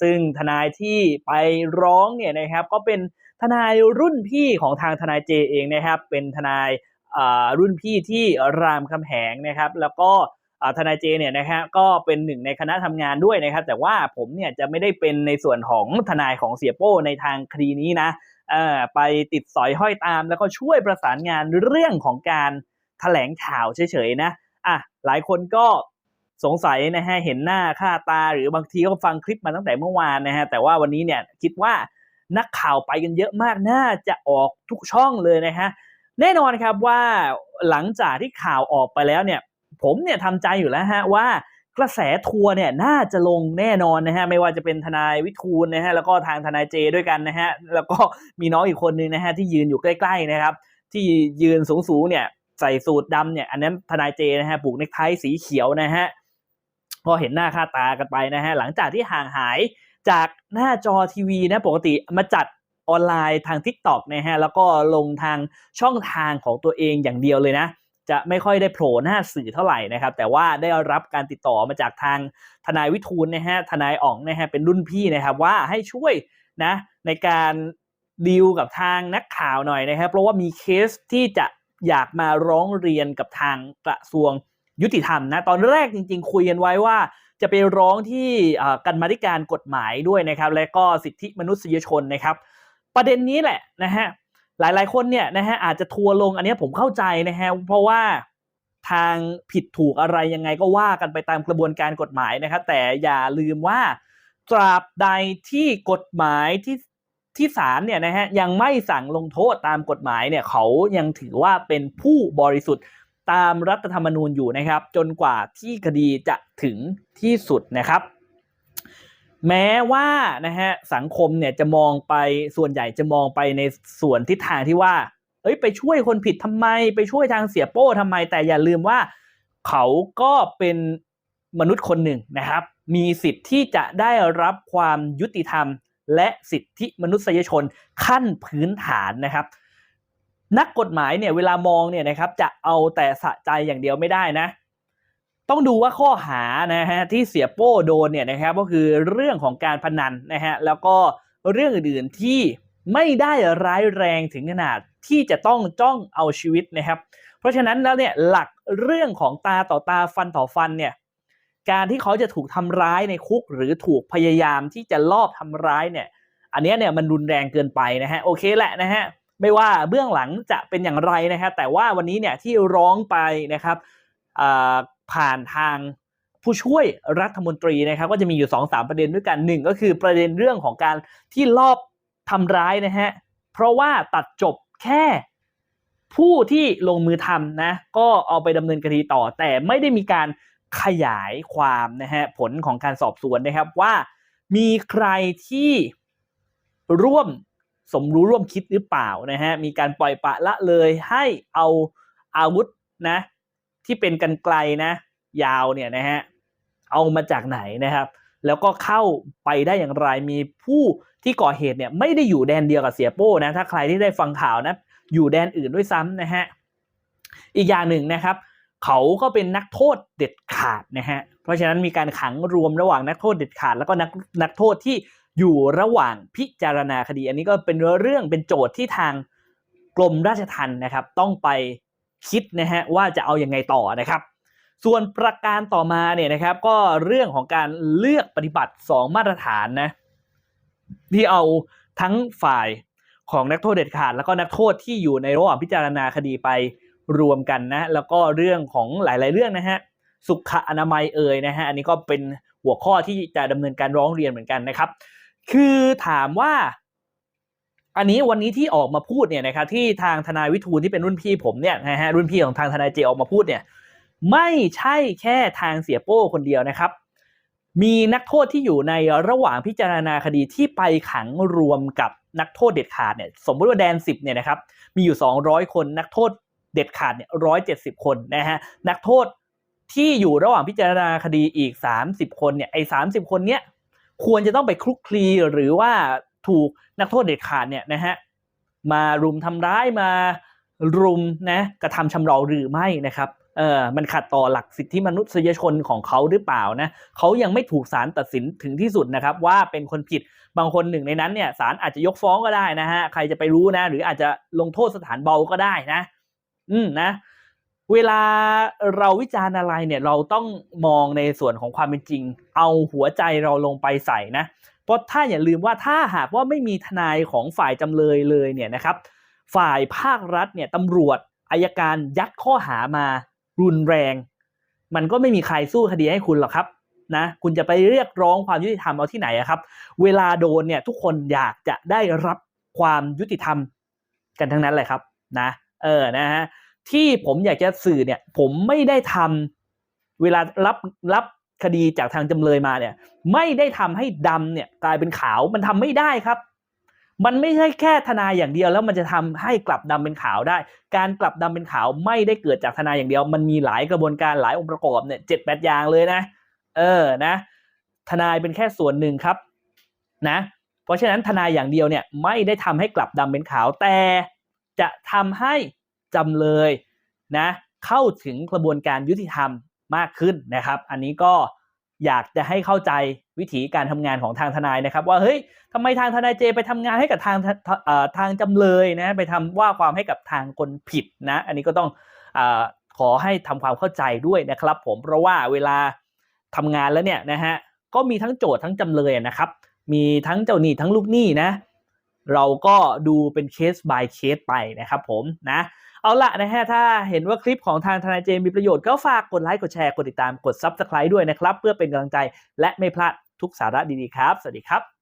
ซึ่งทนายที่ไปร้องเนี่ยนะครับก็เป็นทนายรุ่นพี่ของทางทนายเจเองนะครับ เป็นทนายอ่ารุ่นพี่ที่รามคำแหงนะครับ แล้วก็ทนายเจเนี่ยนะฮะก็เป็นหนึ่งในคณะทำงานด้วยนะครับ แต่ว่าผมเนี่ยจะไม่ได้เป็นในส่วนของทนายของเสียโป้ในทางคดีนี้นะไปติดสอยห้อยตาม แล้วก็ช่วยประสานงานเรื่องของการแถลงข่าวเฉยๆนะอะหลายคนก็ สงสัยนะฮะเห็นหน้าค่าตาหรือบางทีก็ฟังคลิปมาตั้งแต่เมื่อวานนะฮะแต่ว่าวันนี้เนี่ยคิดว่านักข่าวไปกันเยอะมากน่าจะออกทุกช่องเลยนะฮะแน่นอนครับว่าหลังจากที่ข่าวออกไปแล้วเนี่ย ผมเนี่ยทำใจอยู่แล้วฮะว่ากระแสทัวร์เนี่ยน่าจะลงแน่นอนนะฮะไม่ว่าจะเป็นทนายวิทูลนะฮะแล้วก็ทางทนายเจด้วยกันนะฮะแล้วก็มีน้องอีกคนนึงนะฮะที่ยืนอยู่ใกล้ๆนะครับ ที่ยืนสูงๆเนี่ยใส่สูทดำเนี่ยอันนั้นทนายเจนะฮะผูกเนคไทสีเขียวนะฮะ ก็เห็นหน้าค่าตากันไปนะฮะหลังจากที่ห่างหายจากหน้าจอทีวีนะปกติมาจัดออนไลน์ทาง TikTok นะฮะแล้วก็ลงทางช่องทางของตัวเองอย่างเดียวเลยนะ จะไม่ค่อยได้โผล่หน้าสื่อเท่าไหร่นะครับ แต่ว่าได้รับการติดต่อมาจากทางทนายวิทูลนะฮะทนายอ๋องนะฮะเป็นรุ่นพี่นะครับว่าให้ช่วยนะในการดีลกับทางนักข่าวหน่อยนะครับ เพราะว่ามีเคสที่จะอยากมาร้องเรียนกับทางกระทรวง ยุติธรรมนะตอนแรกจริง ๆ คุยกันไว้ว่าจะไปร้องที่กันมาธิการกฎหมายด้วยนะครับ และก็สิทธิมนุษยชนนะครับ ประเด็นนี้แหละนะฮะหลายๆ คนเนี่ยนะฮะอาจจะทัวร์ลงอันนี้ผมเข้าใจนะฮะเพราะว่าทางผิดถูกอะไรยังไงก็ว่ากันไปตามกระบวนการกฎหมายนะครับ แต่อย่าลืมว่าตราบใดที่กฎหมายที่ที่ศาลเนี่ยนะฮะยังไม่สั่งลงโทษตามกฎหมายเนี่ยเขายังถือว่าเป็นผู้บริสุทธิ์ ตามรัฐธรรมนูญอยู่นะครับ จนกว่าที่คดีจะถึงที่สุดนะครับ แม้ว่านะฮะสังคมเนี่ยจะมองไปส่วนใหญ่จะมองไปในส่วนทิศทางที่ว่า เอ้ยไปช่วยคนผิดทำไม ไปช่วยทางเสียโป้ทำไม แต่อย่าลืมว่า เขาก็เป็นมนุษย์คนหนึ่งนะครับ มีสิทธิ์ที่จะได้รับความยุติธรรม และสิทธิมนุษยชนขั้นพื้นฐานนะครับ นักกฎหมายเนี่ยเวลามองเนี่ยนะครับจะเอาแต่สะใจอย่างเดียวไม่ได้นะ ต้องดูว่าข้อหานะฮะที่เสียโป้โดนเนี่ยนะครับก็คือเรื่องของการพนันนะฮะแล้วก็เรื่องอื่นๆที่ไม่ได้ร้ายแรงถึงขนาดที่จะต้องจ้องเอาชีวิตนะครับ เพราะฉะนั้นแล้วเนี่ยหลักเรื่องของตาต่อตาฟันต่อฟันเนี่ยการที่เขาจะถูกทำร้ายในคุกหรือถูกพยายามที่จะลอบทำร้ายเนี่ย อันนี้เนี่ยมันรุนแรงเกินไปนะฮะโอเคแหละนะฮะ ไม่ว่าเบื้องหลังจะเป็นอย่างไรนะฮะแต่ว่าวันนี้เนี่ยที่ร้องไปนะครับผ่านทางผู้ช่วยรัฐมนตรีนะครับ ก็จะมีอยู่2อสามประเด็นด้วยกันหนึ่งก็คือประเด็นเรื่องของการที่ลอบทำร้ายนะฮะเพราะว่าตัดจบแค่ผู้ที่ลงมือทำนะก็เอาไปดำเนินคดีต่อ แต่ไม่ได้มีการขยายความนะฮะผลของการสอบสวนนะครับว่ามีใครที่ร่วม สมรู้ร่วมคิดหรือเปล่านะฮะมีการปล่อยปะละเลยให้เอาอาวุธนะที่เป็นกันไกลนะยาวเนี่ยนะฮะเอามาจากไหนนะครับ แล้วก็เข้าไปได้อย่างไรมีผู้ที่ก่อเหตุเนี่ยไม่ได้อยู่แดนเดียวกับเสียโป้นะถ้าใครที่ได้ฟังข่าวนะอยู่แดนอื่นด้วยซ้ำนะฮะอีกอย่างหนึ่งนะครับ เขาก็เป็นนักโทษเด็ดขาดนะฮะเพราะฉะนั้นมีการขังรวมระหว่างนักโทษเด็ดขาด แล้วก็นักนักโทษที่ อยู่ระหว่างพิจารณาคดี อันนี้ก็เป็นเรื่องเป็นโจทย์ที่ทางกรมราชทัณฑ์นะครับ ต้องไปคิดนะฮะว่าจะเอาอยัางไงต่อนะครับ ส่วนประการต่อมาเนี่ยนะครับ ก็เรื่องของการเลือกปฏิบัติ 2 มาตรฐานนะที่เอาทั้งฝ่ายของนักโทษเด็ดขาด แล้วก็นักโทษที่อยู่ในระหว่างพิจารณาคดีไปรวมกันนะ แล้วก็เรื่องของหลาย ๆ เรื่องนะฮะสุขอนามัยเอ่ยนะฮะอันนี้ก็เป็นหัวข้อที่จะดำเนินการร้องเรียนเหมือนกันนะครับ คือถามว่าอันนี้วันนี้ที่ออกมาพูดเนี่ยนะครับที่ทางทนายวิทูลที่เป็นรุ่นพี่ผมเนี่ยนะฮะรุ่นพี่ของทางทนายเจออกมาพูดเนี่ย ไม่ใช่แค่ทางเสียโป้คนเดียวนะครับ มีนักโทษที่อยู่ในระหว่างพิจารณาคดีที่ไปขังรวมกับนักโทษเด็ดขาดเนี่ยสมมติว่าแดน10เนี่ยนะครับมีอยู่ 200 คนนักโทษเด็ดขาดเนี่ยร้อยเจ็ดสิบคนนะฮะนักโทษที่อยู่ระหว่างพิจารณาคดีอีก 30 คนเนี่ยไอ้สาคนเนี้ย ควรจะต้องไปคลุกคลีหรือว่าถูกนักโทษเด็ดขาดเนี่ยนะฮะมารุมทำร้ายมารุมนะกระทำชำเราหรือไม่นะครับเออมันขัดต่อหลักสิทธิมนุษยชนของเขาหรือเปล่านะเขายังไม่ถูกศาลตัดสินถึงที่สุดนะครับ ว่าเป็นคนผิดบางคนหนึ่งในนั้นเนี่ยศาลอาจจะยกฟ้องก็ได้นะฮะใครจะไปรู้นะ หรืออาจจะลงโทษสถานเบาก็ได้นะ อืมนะ เวลาเราวิจารณ์อะไรเนี่ยเราต้องมองในส่วนของความเป็นจริง เอาหัวใจเราลงไปใส่นะเพราะถ้าอย่าลืมว่าถ้าหากว่าไม่มีทนายของฝ่ายจำเลยเลยเนี่ยนะครับ ฝ่ายภาครัฐเนี่ยตำรวจอายการยัดข้อหามารุนแรง มันก็ไม่มีใครสู้คดีให้คุณหรอกครับนะคุณจะไปเรียกร้องความยุติธรรมเอาที่ไหนอะครับ เวลาโดนเนี่ยทุกคนอยากจะได้รับความยุติธรรมกันทั้งนั้นเลยครับนะเออนะฮะ ที่ผมอยากจะสื่อเนี่ย ผมไม่ได้ทำเวลารับรับคดีจากทางจำเลยมาเนี่ย ไม่ได้ทำให้ดำเนี่ยกลายเป็นขาวมันทำไม่ได้ครับ มันไม่ใช่แค่ทนายอย่างเดียว แล้วมันจะทำให้กลับดำเป็นขาวได้ การกลับดำเป็นขาวไม่ได้เกิดจากทนายอย่างเดียว มันมีหลายกระบวนการหลายองค์ประกอบเนี่ยเจ็ดแปดอย่างเลยนะ เออนะ ทนายเป็นแค่ส่วนหนึ่งครับ นะ เพราะฉะนั้นทนายอย่างเดียวเนี่ยไม่ได้ทำให้กลับดำเป็นขาวแต่จะทำให้ จำเลยนะเข้าถึงกระบวนการยุติธรรมมากขึ้นนะครับ อันนี้ก็อยากจะให้เข้าใจวิธีการทำงานของทางทนายนะครับ ว่าเฮ้ยทำไมทางทนายเจไปทำงานให้กับทางทางจำเลยนะไปทำว่าความให้กับทางคนผิดนะ อันนี้ก็ต้องอขอให้ทำความเข้าใจด้วยนะครับ ผมเพราะว่าเวลาทำงานแล้วเนี่ยนะฮะก็มีทั้งโจทย์ทั้งจำเลยนะครับ มีทั้งเจ้าหนี้ทั้งลูกหนี้นะ เราก็ดูเป็นเคส by เคสไปนะครับผมนะเอาละนะฮะถ้าเห็นว่าคลิปของทางทนายเจมมีประโยชน์ก็ฝากกดไลค์กดแชร์กดติดตามกด Subscribe ด้วยนะครับ เพื่อเป็นกำลังใจและไม่พลาดทุกสาระดีๆครับ สวัสดีครับ